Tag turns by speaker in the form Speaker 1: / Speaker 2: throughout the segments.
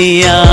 Speaker 1: അറിയാ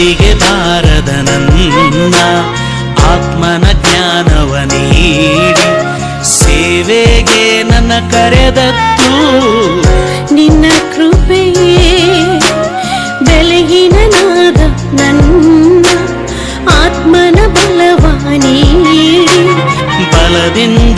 Speaker 1: ಅಲ್ಲಿಗೆ ಬಾರದ ನನ್ನ ಆತ್ಮನ ಜ್ಞಾನವ ನೀಡಿ. ಸೇವೆಗೆ ನನ್ನ ಕರೆದತ್ತು
Speaker 2: ನಿನ್ನ ಕೃಪೆಯೇ. ಬೆಳಗಿನನಾದ ನನ್ನ ಆತ್ಮನ ಬಲವ ನೀಡಿ.
Speaker 1: ಬಲದಿಂದ